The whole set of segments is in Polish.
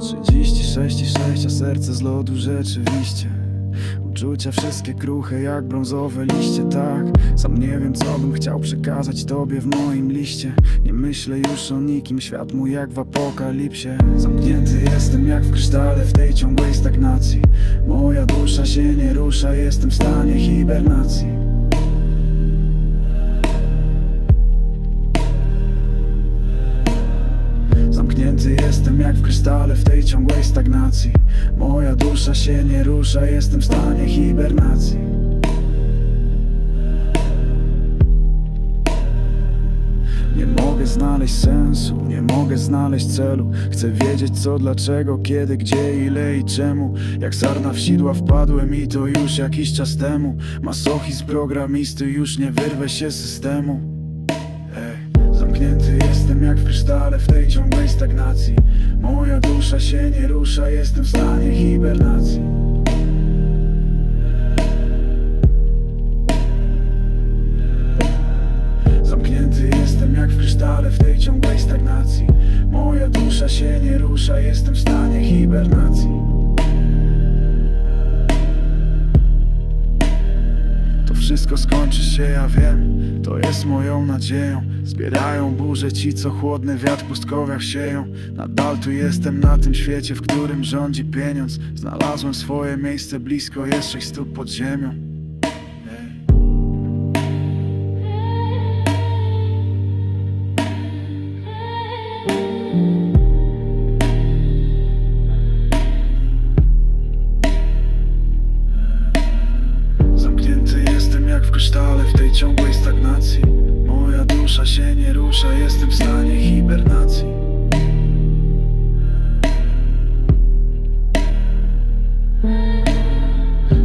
36 i 6, a serce z lodu rzeczywiście. Uczucia wszystkie kruche jak brązowe liście, tak. Sam nie wiem co bym chciał przekazać tobie w moim liście. Nie myślę już o nikim, świat mu jak w apokalipsie. Zamknięty jestem jak w krysztale w tej ciągłej stagnacji. Moja dusza się nie rusza, jestem w stanie hibernacji. Jestem jak w krystale w tej ciągłej stagnacji. Moja dusza się nie rusza, jestem w stanie hibernacji. Nie mogę znaleźć sensu, nie mogę znaleźć celu. Chcę wiedzieć co, dlaczego, kiedy, gdzie, ile i czemu. Jak sarna w sidła wpadłem i to już jakiś czas temu. Masochizm programisty, już nie wyrwę się z systemu zamknięty jestem jak w krysztale w tej ciągłej stagnacji. Moja dusza się nie rusza, jestem w stanie hibernacji. Zamknięty jestem jak w krysztale w tej ciągłej stagnacji. Moja dusza się nie rusza, jestem w stanie hibernacji wszystko skończy się, ja wiem, to jest moją nadzieją. Zbierają burze ci, co chłodny wiatr w pustkowiach sieją. Nadal tu jestem na tym świecie, w którym rządzi pieniądz. Znalazłem swoje miejsce blisko, jest sześć stóp pod ziemią ciągłej stagnacji. Moja dusza się nie rusza, jestem w stanie hibernacji.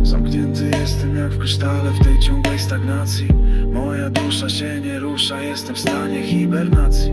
Zamknięty jestem jak w krysztale w tej ciągłej stagnacji. Moja dusza się nie rusza, jestem w stanie hibernacji